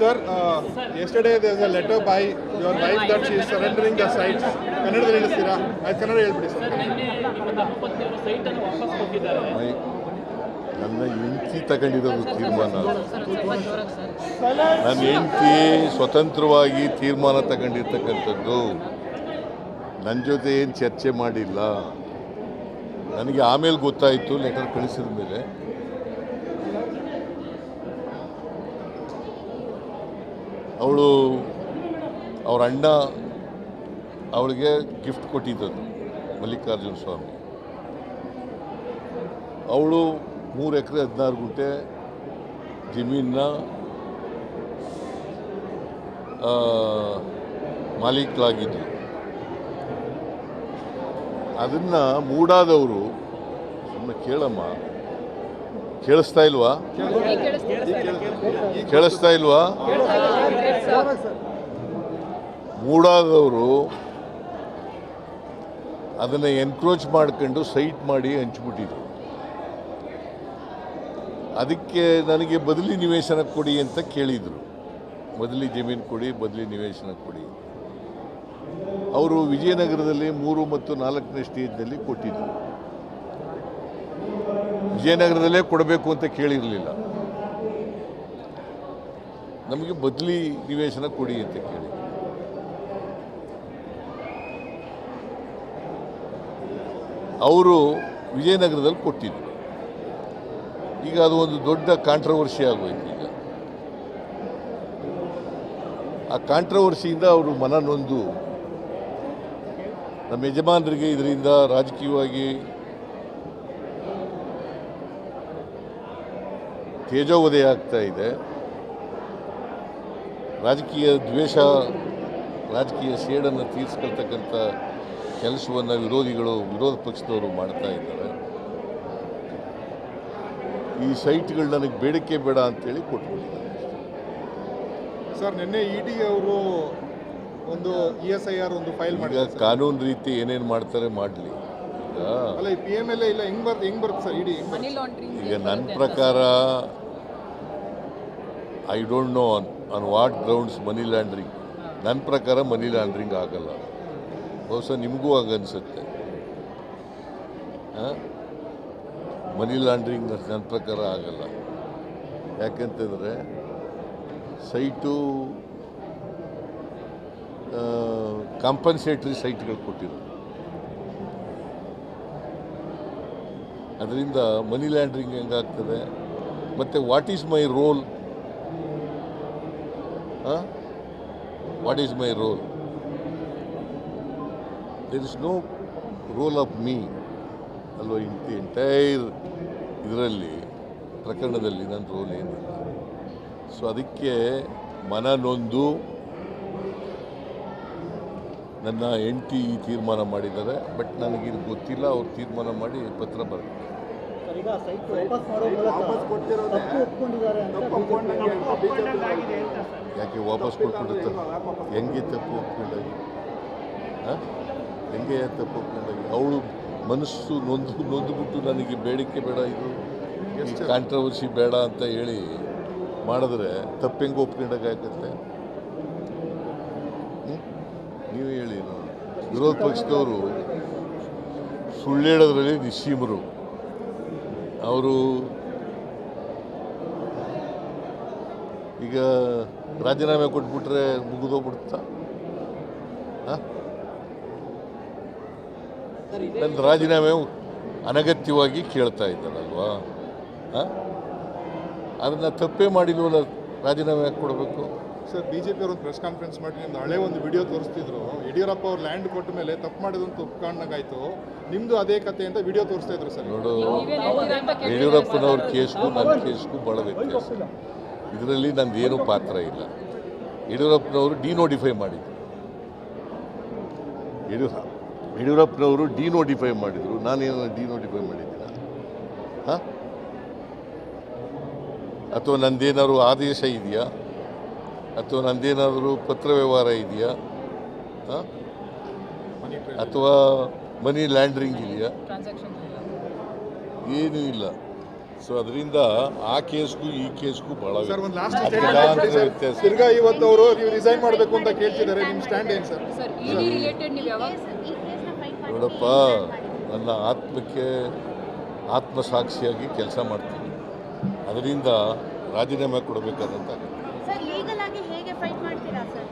Sir, uh, yesterday there's a letter by your wife that she is surrendering the sites. ಕನ್ನಡದಲ್ಲಿ ಹೇಳ್ತೀರಾ ಆಯ್ತು ಕನ್ನಡ ಹೇಳ್ಬಿಡಿ sir ನನ್ನ ಹೆಂಡತಿ ತಗೊಂಡಿರೋದು ತೀರ್ಮಾನ. ನನ್ನ ಹೆಂಡತಿ ಸ್ವತಂತ್ರವಾಗಿ ತೀರ್ಮಾನ ತಗೊಂಡಿರ್ತಕ್ಕಂಥದ್ದು ನನ್ನ ಜೊತೆ ಏನು ಚರ್ಚೆ ಮಾಡಿಲ್ಲ. ನನಗೆ ಆಮೇಲೆ ಗೊತ್ತಾಯಿತು ಲೆಟರ್ ಕಳಿಸಿದ ಮೇಲೆ. ಅವಳು ಅವ್ರ ಅಣ್ಣ ಅವಳಿಗೆ ಗಿಫ್ಟ್ ಕೊಟ್ಟಿದ್ದದ್ದು ಮಲ್ಲಿಕಾರ್ಜುನ ಸ್ವಾಮಿ. ಅವಳು ಮೂರು ಎಕರೆ ಹದಿನಾರು ಗುಂಟೆ ಜಮೀನ ಮಾಲೀಕರಾಗಿದ್ದರು ಅದನ್ನು ಮೂಡಾದವರು ಸುಮ್ಮನೆ ಕೇಳಮ್ಮ ಕೇಳಿಸ್ತಾ ಇಲ್ವಾ? ಕೇಳಿಸ್ತಾ ಇಲ್ವಾ? ಮೂಡಾದವರು ಅದನ್ನು ಎನ್ಕ್ರೋಚ್ ಮಾಡ್ಕೊಂಡು ಸೈಟ್ ಮಾಡಿ ಹಂಚ್ಬಿಟ್ಟಿದ್ರು. ಅದಕ್ಕೆ ನನಗೆ ಬದಲಿ ನಿವೇಶನ ಕೊಡಿ ಅಂತ ಕೇಳಿದರು. ಬದಲಿ ಜಮೀನು ಕೊಡಿ, ಬದಲಿ ನಿವೇಶನ ಕೊಡಿ. ಅವರು ವಿಜಯನಗರದಲ್ಲಿ ಮೂರು ಮತ್ತು ನಾಲ್ಕನೇ ಸ್ಟೇಜ್ನಲ್ಲಿ ಕೊಟ್ಟಿದ್ದರು ವಿಜಯನಗರದಲ್ಲೇ ಕೊಡಬೇಕು ಅಂತ ಕೇಳಿರಲಿಲ್ಲ. ನಮಗೆ ಬದಲಿ ನಿವೇಶನ ಕೊಡಿ ಅಂತ ಕೇಳಿ. ಅವರು ವಿಜಯನಗರದಲ್ಲಿ ಕೊಟ್ಟಿದ್ರು. ಈಗ ಅದು ಒಂದು ದೊಡ್ಡ ಕಾಂಟ್ರವರ್ಸಿ ಆಗೋಯ್ತು ಈಗ. ಆ ಕಾಂಟ್ರವರ್ಸಿಯಿಂದ ಅವರು ಮನ ನೊಂದು. ನಮ್ಮ ಯಜಮಾನರಿಗೆ ಇದರಿಂದ ರಾಜಕೀಯವಾಗಿ ತೇಜೋವಧೆ ಆಗ್ತಾ ಇದೆ. ರಾಜಕೀಯ ದ್ವೇಷ ರಾಜಕೀಯ ಸೇಡನ್ನು ತೀರಿಸ್ಕೊಳ್ತಕ್ಕಂಥ ಕೆಲಸವನ್ನು ವಿರೋಧಿಗಳು ವಿರೋಧ ಪಕ್ಷದವರು ಮಾಡ್ತಾ ಇದ್ದಾರೆ. ಈ ಸೈಟ್ಗಳು ನನಗೆ ಬೇಡಿಕೆ ಬೇಡ ಅಂತೇಳಿ ಕೊಟ್ಬಿಟ್ಟಿದ್ದಾರೆ. ಸರ್ ನಿನ್ನೆ ಇ ಡಿ ಅವರು ಒಂದು ಇ ಎಸ್ ಐ ಆರ್ ಒಂದು ಫೈಲ್ ಈಗ ಮಾಡಿದ್ದಾರೆ ಕಾನೂನು ರೀತಿ ಏನೇನು ಮಾಡ್ತಾರೆ ಮಾಡಲಿ. ಈಗ ಅಲ್ಲ ಈ ಪಿ ಎಂ ಎಲ್ ಇಲ್ಲ ಹೆಂಗ್ ಬರ್ತ ಹೆಂಗ್ ಬರುತ್ತೆ ಸರ್ ಇಡಿ ಮನಿ ಲಾಂಡ್ರಿಂಗ್ ಈಗ ನನ್ನ ಪ್ರಕಾರ I don't know on on what grounds money laundering ನನ್ನ ಪ್ರಕಾರ ಮನಿ ಲ್ಯಾಂಡ್ರಿಂಗ್ ಆಗಲ್ಲ. ಬಹುಶಃ ನಿಮಗೂ ಅನಿಸುತ್ತೆ ಮನಿ ಲ್ಯಾಂಡ್ರಿಂಗ್ ನನ್ನ ಪ್ರಕಾರ ಆಗಲ್ಲ. ಯಾಕೆಂತಂದರೆ ಸೈಟು ಕಾಂಪನ್ಸೇಟ್ರಿ ಸೈಟ್ಗಳು ಕೊಟ್ಟಿದ್ರು ಅದರಿಂದ ಮನಿ ಲ್ಯಾಂಡ್ರಿಂಗ್ ಹೆಂಗಾಗ್ತದೆ? ಮತ್ತು what is my role what is my role there is no role of me ಅಲ್ವಾ ಇಂಟಿ ಎಂಟೈರ್ ಇದರಲ್ಲಿ, ಪ್ರಕರಣದಲ್ಲಿ ನನ್ನ ರೋಲ್ ಏನಿಲ್ಲ. ಸೊ ಅದಕ್ಕೆ ಮನ ನೊಂದು ನನ್ನ ಈ ತೀರ್ಮಾನ ಮಾಡಿದ್ದಾರೆ. ಬಟ್ ನನಗಿದು ಗೊತ್ತಿಲ್ಲ, ಅವ್ರು ತೀರ್ಮಾನ ಮಾಡಿ ಪತ್ರ ಬರುತ್ತೆ ಯಾಕೆ ವಾಪಸ್ ಕೊಟ್ಬಿಡುತ್ತೆ? ಹೆಂಗೆ ತಪ್ಪು ಒಪ್ಕೊಂಡಾಗಿ ಹೆಂಗೆ ತಪ್ಪು ಒಪ್ಕೊಂಡಾಗಿ ಅವಳು ಮನಸ್ಸು ನೊಂದು ನೊಂದುಬಿಟ್ಟು ನನಗೆ ಬೇಡಿಕೆ ಬೇಡ ಇದು. ಕಾಂಟ್ರವರ್ಸಿ ಬೇಡ ಅಂತ ಹೇಳಿ ಮಾಡಿದ್ರೆ ತಪ್ಪು ಹೆಂಗೆ ಒಪ್ಕೊಂಡಾಗತ್ತೆ ನೀವು ಹೇಳಿ ನೋಡು. ವಿರೋಧ ಪಕ್ಷದವರು ಸುಳ್ಳೇಳೋದ್ರಲ್ಲಿ ನಿಸ್ಸೀಮರು. ಅವರು ಈಗ ರಾಜೀನಾಮೆ ಕೊಟ್ಬಿಟ್ರೆ ಮುಗಿದೋಗ್ಬಿಡುತ್ತಾ? ನನ್ನ ರಾಜೀನಾಮೆ ಅನಗತ್ಯವಾಗಿ ಕೇಳ್ತಾ ಇದ್ದಾರಲ್ವಾ ಅದನ್ನು ತಪ್ಪೇ ಮಾಡಿಲ್ವಲ್ಲ ರಾಜೀನಾಮೆ ಯಾಕೆ ಕೊಡಬೇಕು? ಸರ್, ಬಿಜೆಪಿ ಅವರು ಪ್ರೆಸ್ ಕಾನ್ಫರೆನ್ಸ್ ಮಾಡಿ ಹಳೆ ಒಂದು ವಿಡಿಯೋ ತೋರಿಸ್ತಿದ್ರು. ಯಡಿಯೂರಪ್ಪ ಅವ್ರು ಲ್ಯಾಂಡ್ ಕೊಟ್ಟ ಮೇಲೆ ತಪ್ಪು ಮಾಡಿದಂತ ಒಪ್ಕೊಂಡಾಗಾಯ್ತು. ನಿಮ್ದು ಅದೇ ಕತೆ ಅಂತ ವಿಡಿಯೋ ತೋರಿಸ್ತಾ ಇದ್ರು ಸರ್. ನೋಡು ಯಡಿಯೂರಪ್ಪನವ್ರ ಕೇಸ್ಗೂ ನನ್ನ ಕೇಸ್ಗೂ ಭಾಳ ವ್ಯತ್ಯಾಸ. ಇದರಲ್ಲಿ ನಂದೇನು ಪಾತ್ರ ಇಲ್ಲ. ಯಡಿಯೂರಪ್ಪನವರು ಡಿನೋಟಿಫೈ ಮಾಡಿದ್ರು. ಯಡಿಯೂರಪ್ಪ ಯಡಿಯೂರಪ್ಪನವರು ಡಿನೋಟಿಫೈ ಮಾಡಿದರು. ನಾನೇನು ಡಿನೋಟಿಫೈ ಮಾಡಿದ್ದೀನ? ಹಾಂ? ಅಥವಾ ನಂದೇನಾದ್ರು ಆದೇಶ ಇದೆಯಾ? ಅಥವಾ ನಂದೇನಾದರೂ ಪತ್ರ ವ್ಯವಹಾರ ಇದೆಯಾ? ಹಾಂ? ಅಥವಾ ಮನಿ ಲ್ಯಾಂಡ್ರಿಂಗ್ ಇದೆಯಾ? ಏನೂ ಇಲ್ಲ. ಸೊ ಅದರಿಂದ ಆ ಕೇಸ್ಗೂ ಈ ಕೇಸ್ಗೂ ಬಹಳ ಸರ್ ಒಂದು ಲಾಸ್ಟ್ ಅಜಗಜಾಂತರ ವ್ಯತ್ಯಾಸ. ತಿರ್ಗಾ ಇವತ್ತು ಅವರು ನೀವು ರಿಸೈನ್ ಮಾಡಬೇಕು ಅಂತ ಕೇಳ್ತಿದ್ದಾರೆ ನಿಮ್ಮ ಸ್ಟ್ಯಾಂಡ್ ಏನು ಸರ್ ಸರ್ ಇಡಿ ರಿಲೇಟೆಡ್ ನೀವು ಯಾವಾಗ? ನೋಡಪ್ಪ ನನ್ನ ಆತ್ಮಕ್ಕೆ ಆತ್ಮಸಾಕ್ಷಿಯಾಗಿ ಕೆಲಸ ಮಾಡ್ತೀನಿ. ಅದರಿಂದ ರಾಜೀನಾಮೆ ಕೊಡಬೇಕಾದಂತ ಸರ್ ಲೀಗಲ್ ಆಗಿ ಹೇಗೆ ಫೈಟ್ ಮಾಡ್ತೀರಾ ಸರ್